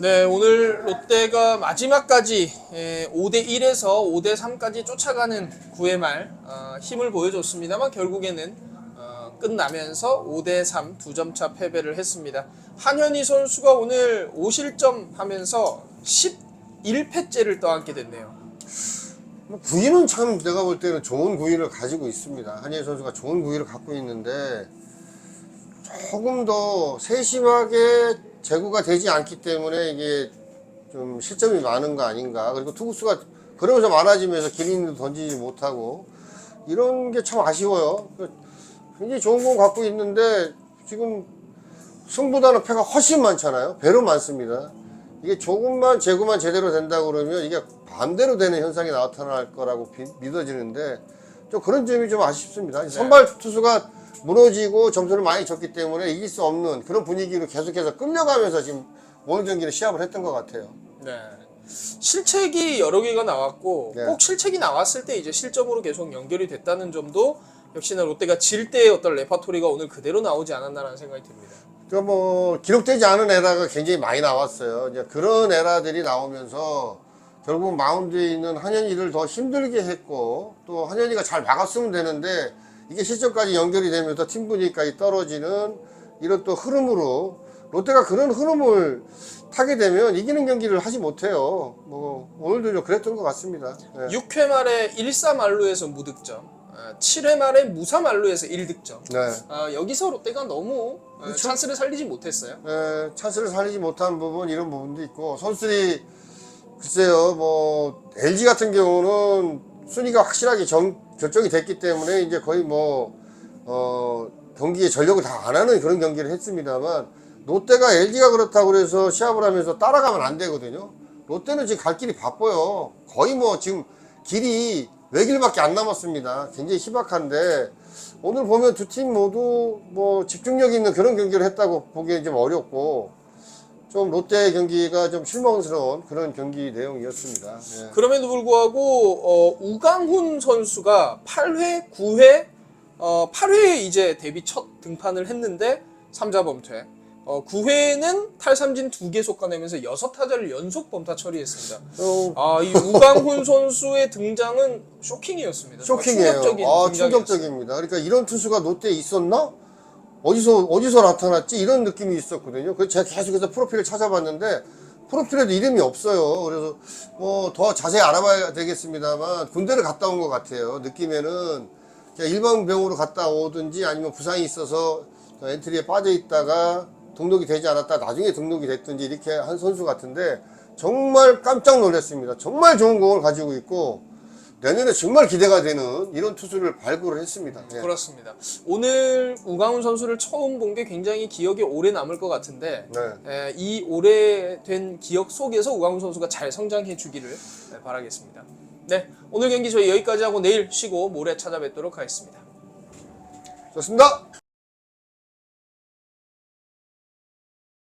네, 오늘 롯데가 마지막까지 5대 1에서 5대 3까지 쫓아가는 9회 말 어, 힘을 보여줬습니다만 결국에는 어, 끝나면서 5대 3 두 점 차 패배를 했습니다. 한현희 선수가 오늘 5실점 하면서 11패째를 떠안게 됐네요. 뭐 구위는 참 내가 볼 때는 좋은 구위를 가지고 있습니다. 한예희 선수가 좋은 구위를 갖고 있는데 조금 더 세심하게 제구가 되지 않기 때문에 이게 좀 실점이 많은 거 아닌가. 그리고 투구수가 그러면서 많아지면서 기린도 던지지 못하고 이런 게 참 아쉬워요. 그 굉장히 좋은 공 갖고 있는데 지금 승보다는 패가 훨씬 많잖아요. 배로 많습니다. 이게 조금만 제구만 제대로 된다 그러면 이게 반대로 되는 현상이 나타날 거라고 비- 믿어지는데 좀 그런 점이 좀 아쉽습니다. 선발 투수가 무너지고 점수를 많이 줬기 때문에 이길 수 없는 그런 분위기로 계속해서 끌려가면서 지금 오늘 경기는 시합을 했던 것 같아요. 네. 실책이 여러 개가 나왔고 네. 꼭 실책이 나왔을 때 이제 실점으로 계속 연결이 됐다는 점도 역시나 롯데가 질 때의 어떤 레파토리가 오늘 그대로 나오지 않았나라는 생각이 듭니다. 그러니까 뭐 기록되지 않은 에라가 굉장히 많이 나왔어요. 이제 그런 에라들이 나오면서 결국 마운드에 있는 한현희를 더 힘들게 했고 또 한현희가 잘 막았으면 되는데 이게 실점까지 연결이 되면서 팀 분위기까지 떨어지는 이런 또 흐름으로 롯데가 그런 흐름을 타게 되면 이기는 경기를 하지 못해요. 뭐 오늘도 좀 그랬던 것 같습니다. 네. 6회 말에 1사 말루에서 무득점, 7회 말에 무사 말루에서 1득점. 네. 여기서 롯데가 너무 어, 찬스를 살리지 못했어요. 에, 찬스를 살리지 못한 부분 이런 부분도 있고 선수들이 글쎄요 뭐 LG 같은 경우는 순위가 확실하게 정, 결정이 됐기 때문에 이제 거의 뭐 어, 경기에 전력을 다 안 하는 그런 경기를 했습니다만 롯데가 LG가 그렇다고 그래서 시합을 하면서 따라가면 안 되거든요. 롯데는 지금 갈 길이 바빠요. 거의 뭐 지금 길이 외길밖에 안 남았습니다. 굉장히 희박한데 오늘 보면 두 팀 모두 뭐 집중력 있는 그런 경기를 했다고 보기엔 좀 어렵고 좀 롯데 경기가 좀 실망스러운 그런 경기 내용이었습니다. 예. 그럼에도 불구하고 어, 우강훈 선수가 8회, 9회, 어, 8회에 이제 데뷔 첫 등판을 했는데 3자 범퇴. 어, 9회에는 탈삼진 2개 쏟아내면서 6타자를 연속 범타 처리했습니다. 어, 아, 이 우강훈 선수의 등장은 쇼킹이었습니다. 쇼킹이에요. 충격적인 아. 충격적입니다. 그러니까 이런 투수가 롯데에 있었나? 어디서, 어디서 나타났지? 이런 느낌이 있었거든요. 그래서 제가 계속해서 프로필을 찾아봤는데, 프로필에도 이름이 없어요. 그래서 뭐 더 자세히 알아봐야 되겠습니다만, 군대를 갔다 온 것 같아요. 느낌에는 그냥 일반 병으로 갔다 오든지 아니면 부상이 있어서 엔트리에 빠져 있다가 등록이 되지 않았다 나중에 등록이 됐든지 이렇게 한 선수 같은데, 정말 깜짝 놀랐습니다. 정말 좋은 공을 가지고 있고, 내년에 정말 기대가 되는 이런 투수를 발굴을 했습니다. 예. 그렇습니다. 오늘 우강훈 선수를 처음 본 게 굉장히 기억에 오래 남을 것 같은데 네. 에, 이 오래된 기억 속에서 우강훈 선수가 잘 성장해 주기를 네, 바라겠습니다. 네, 오늘 경기 저희 여기까지 하고 내일 쉬고 모레 찾아뵙도록 하겠습니다. 좋습니다.